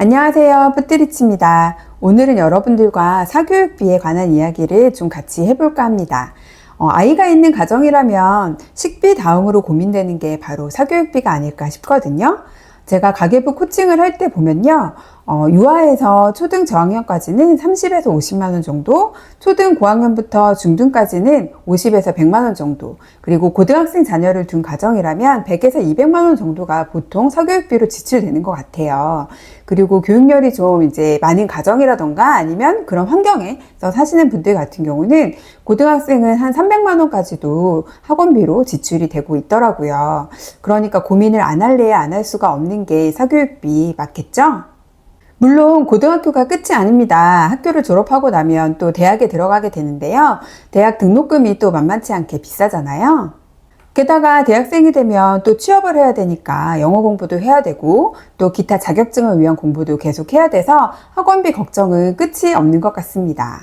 안녕하세요. 뿌띠리치입니다. 오늘은 여러분들과 사교육비에 관한 이야기를 좀 같이 해볼까 합니다. 어, 아이가 있는 가정이라면 식비 다음으로 고민되는 게 바로 사교육비가 아닐까 싶거든요. 제가 가계부 코칭을 할 때 보면요. 어, 유아에서 초등 저학년까지는 30에서 50만 원 정도, 초등 고학년부터 중등까지는 50에서 100만 원 정도, 그리고 고등학생 자녀를 둔 가정이라면 100에서 200만 원 정도가 보통 서교육비로 지출되는 것 같아요. 그리고 교육열이 좀 이제 많은 가정이라던가 아니면 그런 환경에서 사시는 분들 같은 경우는 고등학생은 한 300만 원까지도 학원비로 지출이 되고 있더라고요. 그러니까 고민을 안 할래야 안 할 수가 없는 게 사교육비 맞겠죠? 물론 고등학교가 끝이 아닙니다. 학교를 졸업하고 나면 또 대학에 들어가게 되는데요. 대학 등록금이 또 만만치 않게 비싸잖아요. 게다가 대학생이 되면 또 취업을 해야 되니까 영어 공부도 해야 되고 또 기타 자격증을 위한 공부도 계속 해야 돼서 학원비 걱정은 끝이 없는 것 같습니다.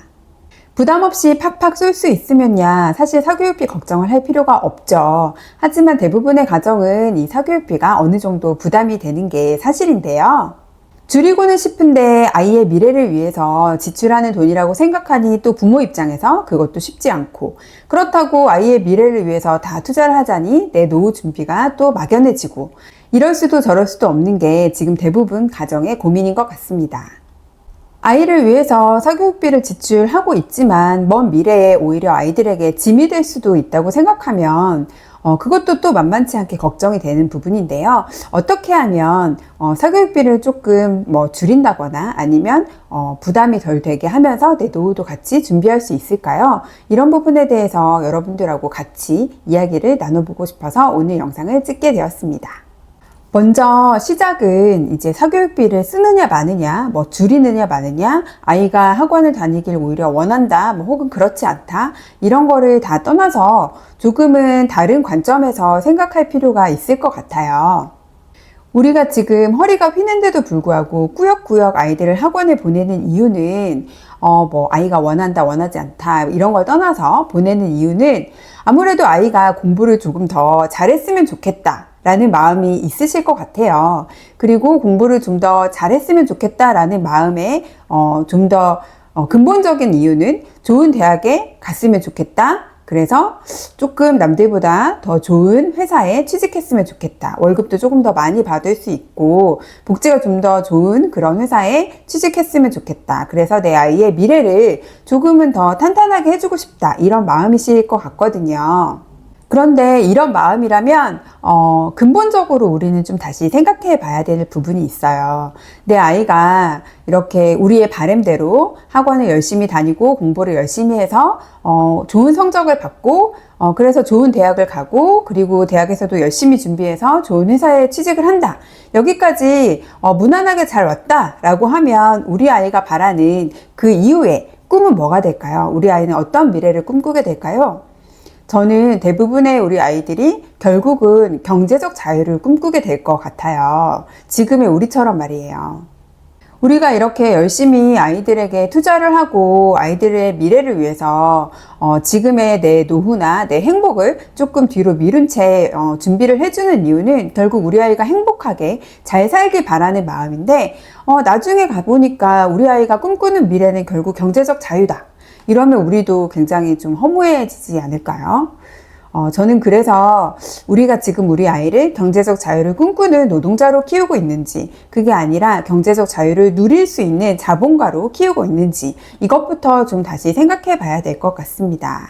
부담 없이 팍팍 쏠 수 있으면야 사실 사교육비 걱정을 할 필요가 없죠. 하지만 대부분의 가정은 이 사교육비가 어느 정도 부담이 되는 게 사실인데요. 줄이고는 싶은데 아이의 미래를 위해서 지출하는 돈이라고 생각하니 또 부모 입장에서 그것도 쉽지 않고 그렇다고 아이의 미래를 위해서 다 투자를 하자니 내 노후 준비가 또 막연해지고 이럴 수도 저럴 수도 없는 게 지금 대부분 가정의 고민인 것 같습니다. 아이를 위해서 사교육비를 지출하고 있지만 먼 미래에 오히려 아이들에게 짐이 될 수도 있다고 생각하면 어, 그것도 또 만만치 않게 걱정이 되는 부분인데요. 어떻게 하면 어, 사교육비를 조금 뭐 줄인다거나 아니면 어, 부담이 덜 되게 하면서 내 노후도 같이 준비할 수 있을까요? 이런 부분에 대해서 여러분들하고 같이 이야기를 나눠보고 싶어서 오늘 영상을 찍게 되었습니다. 먼저 시작은 이제 사교육비를 쓰느냐 마느냐, 뭐 줄이느냐 마느냐, 아이가 학원을 다니길 오히려 원한다, 뭐 혹은 그렇지 않다, 이런 거를 다 떠나서 조금은 다른 관점에서 생각할 필요가 있을 것 같아요. 우리가 지금 허리가 휘는데도 불구하고 꾸역꾸역 아이들을 학원에 보내는 이유는 어 뭐 아이가 원한다 원하지 않다 이런 걸 떠나서 보내는 이유는 아무래도 아이가 공부를 조금 더 잘했으면 좋겠다 라는 마음이 있으실 것 같아요. 그리고 공부를 좀 더 잘했으면 좋겠다라는 마음에 어, 좀더 어, 근본적인 이유는 좋은 대학에 갔으면 좋겠다. 그래서 조금 남들보다 더 좋은 회사에 취직했으면 좋겠다. 월급도 조금 더 많이 받을 수 있고, 복지가 좀 더 좋은 그런 회사에 취직했으면 좋겠다. 그래서 내 아이의 미래를 조금은 더 탄탄하게 해주고 싶다. 이런 마음이실 것 같거든요. 그런데 이런 마음이라면 어, 근본적으로 우리는 좀 다시 생각해 봐야 될 부분이 있어요. 내 아이가 이렇게 우리의 바램대로 학원을 열심히 다니고 공부를 열심히 해서 어, 좋은 성적을 받고 어, 그래서 좋은 대학을 가고 그리고 대학에서도 열심히 준비해서 좋은 회사에 취직을 한다. 여기까지 어, 무난하게 잘 왔다라고 하면 우리 아이가 바라는 그 이후에 꿈은 뭐가 될까요? 우리 아이는 어떤 미래를 꿈꾸게 될까요? 저는 대부분의 우리 아이들이 결국은 경제적 자유를 꿈꾸게 될 것 같아요. 지금의 우리처럼 말이에요. 우리가 이렇게 열심히 아이들에게 투자를 하고 아이들의 미래를 위해서 어, 지금의 내 노후나 내 행복을 조금 뒤로 미룬 채 어, 준비를 해주는 이유는 결국 우리 아이가 행복하게 잘 살길 바라는 마음인데 어, 나중에 가보니까 우리 아이가 꿈꾸는 미래는 결국 경제적 자유다. 이러면 우리도 굉장히 좀 허무해지지 않을까요? 어, 저는 그래서 우리가 지금 우리 아이를 경제적 자유를 꿈꾸는 노동자로 키우고 있는지, 그게 아니라 경제적 자유를 누릴 수 있는 자본가로 키우고 있는지, 이것부터 좀 다시 생각해 봐야 될 것 같습니다.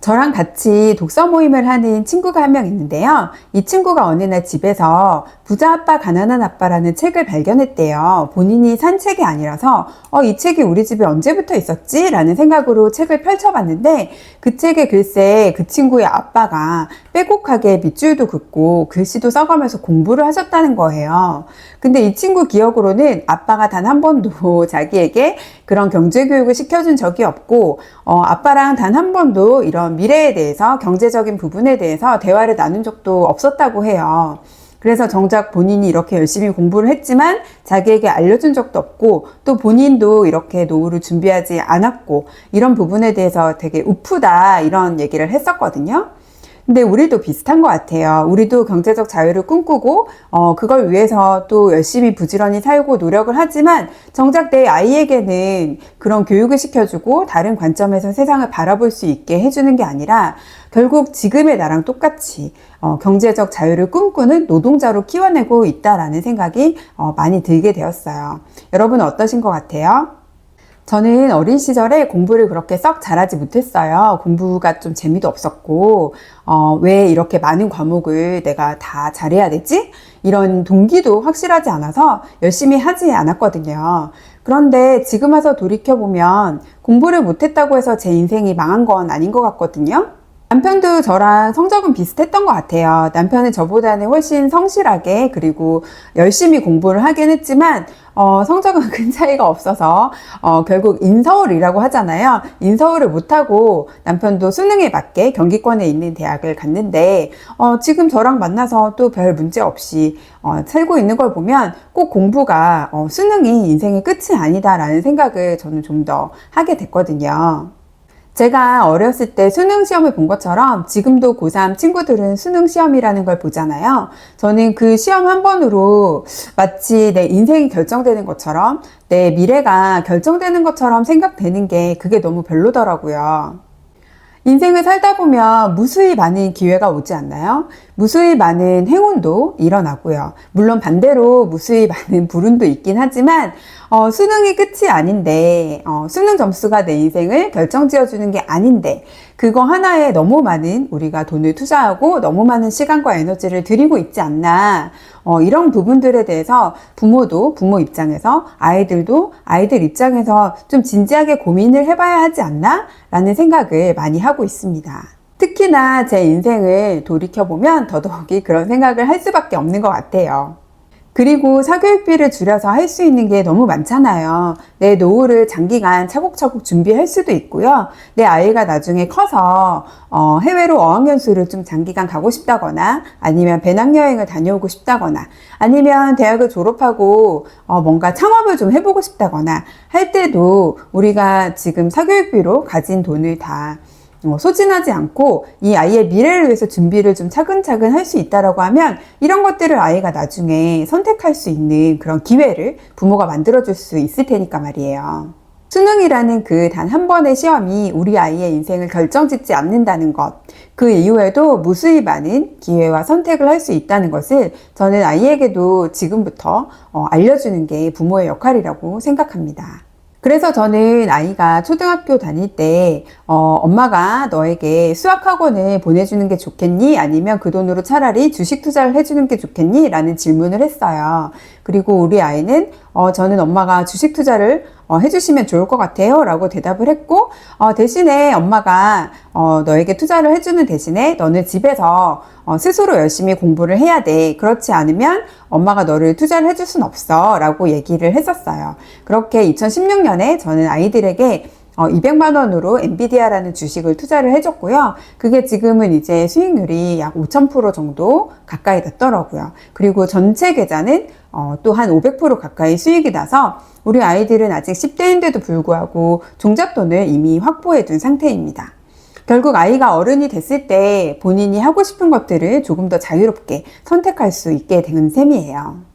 저랑 같이 독서 모임을 하는 친구가 한 명 있는데요. 이 친구가 어느 날 집에서 부자 아빠 가난한 아빠라는 책을 발견했대요. 본인이 산 책이 아니라서 어, 이 책이 우리 집에 언제부터 있었지? 라는 생각으로 책을 펼쳐봤는데 그 책에 글쎄 그 친구의 아빠가 빼곡하게 밑줄도 긋고 글씨도 써가면서 공부를 하셨다는 거예요. 근데 이 친구 기억으로는 아빠가 단 한 번도 자기에게 그런 경제 교육을 시켜준 적이 없고 어, 아빠랑 단 한 번도 이런 미래에 대해서 경제적인 부분에 대해서 대화를 나눈 적도 없었다고 해요. 그래서 정작 본인이 이렇게 열심히 공부를 했지만 자기에게 알려준 적도 없고 또 본인도 이렇게 노후를 준비하지 않았고 이런 부분에 대해서 되게 우프다 이런 얘기를 했었거든요. 근데 우리도 비슷한 것 같아요. 우리도 경제적 자유를 꿈꾸고, 어, 그걸 위해서 또 열심히 부지런히 살고 노력을 하지만, 정작 내 아이에게는 그런 교육을 시켜주고, 다른 관점에서 세상을 바라볼 수 있게 해주는 게 아니라, 결국 지금의 나랑 똑같이, 어, 경제적 자유를 꿈꾸는 노동자로 키워내고 있다라는 생각이, 어, 많이 들게 되었어요. 여러분 어떠신 것 같아요? 저는 어린 시절에 공부를 그렇게 썩 잘하지 못했어요. 공부가 좀 재미도 없었고, 어, 왜 이렇게 많은 과목을 내가 다 잘해야 되지? 이런 동기도 확실하지 않아서 열심히 하지 않았거든요. 그런데 지금 와서 돌이켜보면 공부를 못했다고 해서 제 인생이 망한 건 아닌 것 같거든요. 남편도 저랑 성적은 비슷했던 것 같아요. 남편은 저보다는 훨씬 성실하게 그리고 열심히 공부를 하긴 했지만 어, 성적은 큰 차이가 없어서 어, 결국 인서울이라고 하잖아요. 인서울을 못하고 남편도 수능에 맞게 경기권에 있는 대학을 갔는데 어, 지금 저랑 만나서 또 별 문제 없이 어, 살고 있는 걸 보면 꼭 공부가 어, 수능이 인생의 끝이 아니다라는 생각을 저는 좀 더 하게 됐거든요. 제가 어렸을 때 수능 시험을 본 것처럼 지금도 고3 친구들은 수능 시험이라는 걸 보잖아요. 저는 그 시험 한 번으로 마치 내 인생이 결정되는 것처럼 내 미래가 결정되는 것처럼 생각되는 게 그게 너무 별로더라고요. 인생을 살다 보면 무수히 많은 기회가 오지 않나요? 무수히 많은 행운도 일어나고요. 물론 반대로 무수히 많은 불운도 있긴 하지만 어, 수능이 끝이 아닌데 어, 수능 점수가 내 인생을 결정지어주는 게 아닌데 그거 하나에 너무 많은 우리가 돈을 투자하고 너무 많은 시간과 에너지를 들이고 있지 않나 어, 이런 부분들에 대해서 부모도 부모 입장에서 아이들도 아이들 입장에서 좀 진지하게 고민을 해봐야 하지 않나 라는 생각을 많이 하고 있습니다. 특히나 제 인생을 돌이켜보면 더더욱이 그런 생각을 할 수밖에 없는 것 같아요. 그리고 사교육비를 줄여서 할 수 있는 게 너무 많잖아요. 내 노후를 장기간 차곡차곡 준비할 수도 있고요. 내 아이가 나중에 커서 어, 해외로 어학연수를 좀 장기간 가고 싶다거나 아니면 배낭여행을 다녀오고 싶다거나 아니면 대학을 졸업하고 어, 뭔가 창업을 좀 해보고 싶다거나 할 때도 우리가 지금 사교육비로 가진 돈을 다 어, 소진하지 않고 이 아이의 미래를 위해서 준비를 좀 차근차근 할 수 있다라고 하면 이런 것들을 아이가 나중에 선택할 수 있는 그런 기회를 부모가 만들어 줄 수 있을 테니까 말이에요. 수능이라는 그 단 한 번의 시험이 우리 아이의 인생을 결정짓지 않는다는 것, 그 이후에도 무수히 많은 기회와 선택을 할 수 있다는 것을 저는 아이에게도 지금부터 어, 알려주는 게 부모의 역할이라고 생각합니다. 그래서 저는 아이가 초등학교 다닐 때, 어, 엄마가 너에게 수학학원을 보내주는 게 좋겠니? 아니면 그 돈으로 차라리 주식 투자를 해주는 게 좋겠니? 라는 질문을 했어요. 그리고 우리 아이는, 어, 저는 엄마가 주식 투자를 어, 해주시면 좋을 것 같아요. 라고 대답을 했고, 어, 대신에 엄마가, 어, 너에게 투자를 해주는 대신에 너는 집에서 어, 스스로 열심히 공부를 해야 돼. 그렇지 않으면 엄마가 너를 투자를 해줄 순 없어. 라고 얘기를 했었어요. 그렇게 2016년에 저는 아이들에게 어, 200만 원으로 엔비디아라는 주식을 투자를 해줬고요. 그게 지금은 이제 수익률이 약 5,000% 정도 가까이 됐더라고요. 그리고 전체 계좌는 어, 또한 500% 가까이 수익이 나서 우리 아이들은 아직 10대인데도 불구하고 종잣돈을 이미 확보해 둔 상태입니다. 결국 아이가 어른이 됐을 때 본인이 하고 싶은 것들을 조금 더 자유롭게 선택할 수 있게 되는 셈이에요.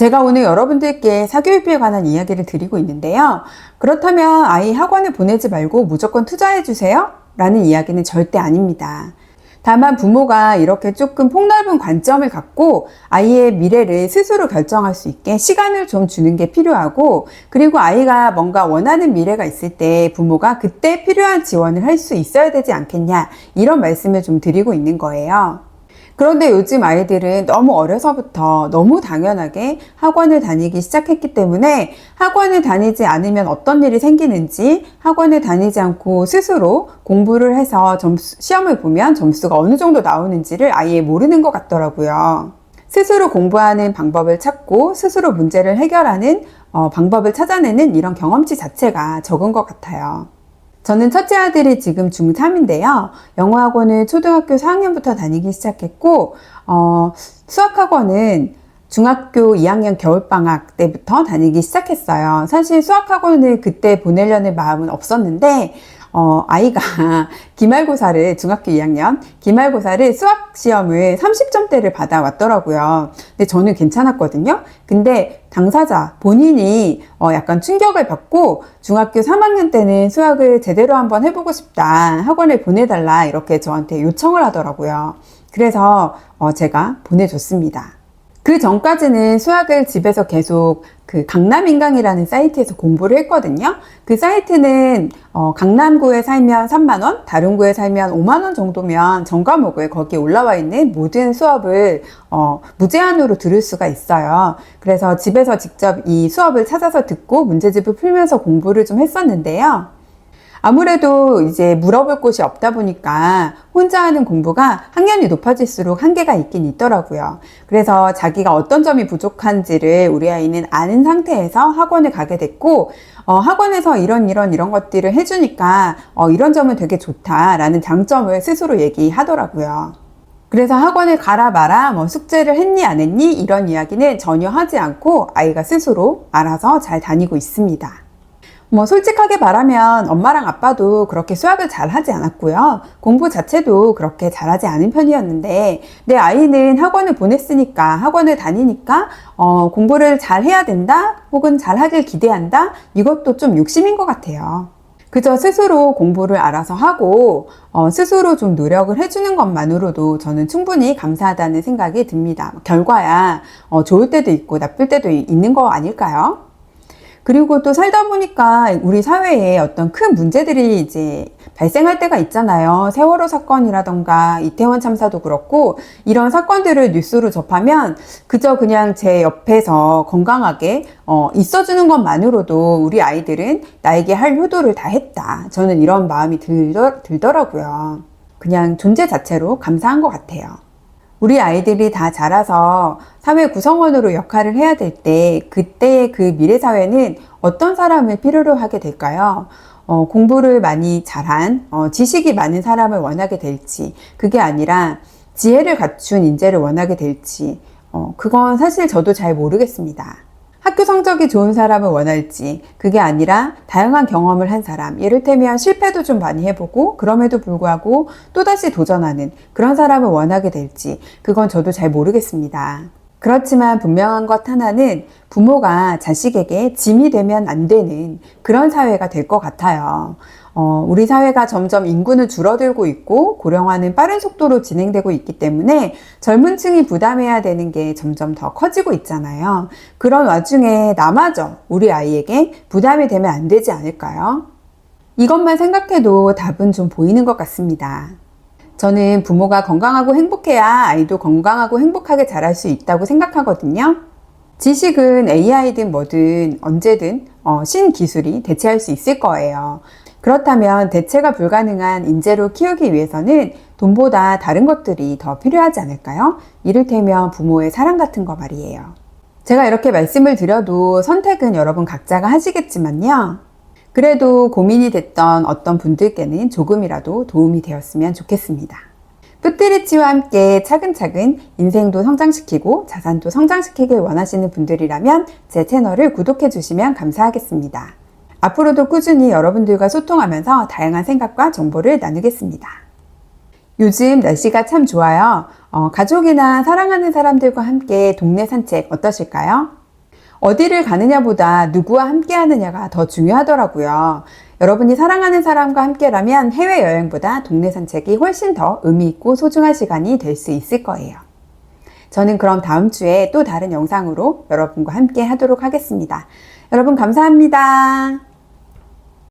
제가 오늘 여러분들께 사교육비에 관한 이야기를 드리고 있는데요. 그렇다면 아이 학원을 보내지 말고 무조건 투자해 주세요? 라는 이야기는 절대 아닙니다. 다만 부모가 이렇게 조금 폭넓은 관점을 갖고 아이의 미래를 스스로 결정할 수 있게 시간을 좀 주는 게 필요하고 그리고 아이가 뭔가 원하는 미래가 있을 때 부모가 그때 필요한 지원을 할 수 있어야 되지 않겠냐 이런 말씀을 좀 드리고 있는 거예요. 그런데 요즘 아이들은 너무 어려서부터 너무 당연하게 학원을 다니기 시작했기 때문에 학원을 다니지 않으면 어떤 일이 생기는지 학원을 다니지 않고 스스로 공부를 해서 점수, 시험을 보면 점수가 어느 정도 나오는지를 아예 모르는 것 같더라고요. 스스로 공부하는 방법을 찾고 스스로 문제를 해결하는 어, 방법을 찾아내는 이런 경험치 자체가 적은 것 같아요. 저는 첫째 아들이 지금 중3인데요. 영어학원을 초등학교 4학년부터 다니기 시작했고, 어, 수학학원은 중학교 2학년 겨울방학 때부터 다니기 시작했어요. 사실 수학학원을 그때 보내려는 마음은 없었는데, 어, 아이가 기말고사를 중학교 2학년 기말고사를 수학 시험을 30점대를 받아왔더라고요. 근데 저는 괜찮았거든요. 근데 당사자 본인이 어, 약간 충격을 받고 중학교 3학년 때는 수학을 제대로 한번 해보고 싶다 학원에 보내달라 이렇게 저한테 요청을 하더라고요. 그래서 어, 제가 보내줬습니다. 그 전까지는 수학을 집에서 계속 그 강남인강이라는 사이트에서 공부를 했거든요. 그 사이트는 어, 강남구에 살면 3만원, 다른 구에 살면 5만원 정도면 전과목을 거기에 올라와 있는 모든 수업을 어, 무제한으로 들을 수가 있어요. 그래서 집에서 직접 이 수업을 찾아서 듣고 문제집을 풀면서 공부를 좀 했었는데요. 아무래도 이제 물어볼 곳이 없다 보니까 혼자 하는 공부가 학년이 높아질수록 한계가 있긴 있더라고요. 그래서 자기가 어떤 점이 부족한지를 우리 아이는 아는 상태에서 학원을 가게 됐고, 어, 학원에서 이런 이런 이런 것들을 해주니까 어, 이런 점은 되게 좋다라는 장점을 스스로 얘기하더라고요. 그래서 학원을 가라 마라, 뭐 숙제를 했니 안 했니 이런 이야기는 전혀 하지 않고 아이가 스스로 알아서 잘 다니고 있습니다. 뭐 솔직하게 말하면 엄마랑 아빠도 그렇게 수학을 잘 하지 않았고요. 공부 자체도 그렇게 잘하지 않은 편이었는데 내 아이는 학원을 보냈으니까 학원을 다니니까 어, 공부를 잘 해야 된다 혹은 잘 하길 기대한다 이것도 좀 욕심인 것 같아요. 그저 스스로 공부를 알아서 하고 어, 스스로 좀 노력을 해주는 것만으로도 저는 충분히 감사하다는 생각이 듭니다. 결과야 어, 좋을 때도 있고 나쁠 때도 있는 거 아닐까요? 그리고 또 살다 보니까 우리 사회에 어떤 큰 문제들이 이제 발생할 때가 있잖아요. 세월호 사건이라던가 이태원 참사도 그렇고 이런 사건들을 뉴스로 접하면 그저 그냥 제 옆에서 건강하게 어, 있어주는 것만으로도 우리 아이들은 나에게 할 효도를 다 했다. 저는 이런 마음이 들더, 들더라고요. 그냥 존재 자체로 감사한 것 같아요. 우리 아이들이 다 자라서 사회 구성원으로 역할을 해야 될 때 그때의 그 미래 사회는 어떤 사람을 필요로 하게 될까요? 어, 공부를 많이 잘한 어, 지식이 많은 사람을 원하게 될지 그게 아니라 지혜를 갖춘 인재를 원하게 될지 어, 그건 사실 저도 잘 모르겠습니다. 학교 성적이 좋은 사람을 원할지 그게 아니라 다양한 경험을 한 사람 예를테면 실패도 좀 많이 해보고 그럼에도 불구하고 또다시 도전하는 그런 사람을 원하게 될지 그건 저도 잘 모르겠습니다. 그렇지만 분명한 것 하나는 부모가 자식에게 짐이 되면 안 되는 그런 사회가 될 것 같아요. 어, 우리 사회가 점점 인구는 줄어들고 있고 고령화는 빠른 속도로 진행되고 있기 때문에 젊은 층이 부담해야 되는 게 점점 더 커지고 있잖아요. 그런 와중에 나마저 우리 아이에게 부담이 되면 안 되지 않을까요? 이것만 생각해도 답은 좀 보이는 것 같습니다. 저는 부모가 건강하고 행복해야 아이도 건강하고 행복하게 자랄 수 있다고 생각하거든요. 지식은 AI든 뭐든 언제든 어, 신기술이 대체할 수 있을 거예요. 그렇다면 대체가 불가능한 인재로 키우기 위해서는 돈보다 다른 것들이 더 필요하지 않을까요? 이를테면 부모의 사랑 같은 거 말이에요. 제가 이렇게 말씀을 드려도 선택은 여러분 각자가 하시겠지만요. 그래도 고민이 됐던 어떤 분들께는 조금이라도 도움이 되었으면 좋겠습니다. 푸트리치와 함께 차근차근 인생도 성장시키고 자산도 성장시키길 원하시는 분들이라면 제 채널을 구독해 주시면 감사하겠습니다. 앞으로도 꾸준히 여러분들과 소통하면서 다양한 생각과 정보를 나누겠습니다. 요즘 날씨가 참 좋아요. 어, 가족이나 사랑하는 사람들과 함께 동네 산책 어떠실까요? 어디를 가느냐보다 누구와 함께 하느냐가 더 중요하더라고요. 여러분이 사랑하는 사람과 함께라면 해외여행보다 동네 산책이 훨씬 더 의미있고 소중한 시간이 될 수 있을 거예요. 저는 그럼 다음 주에 또 다른 영상으로 여러분과 함께 하도록 하겠습니다. 여러분 감사합니다.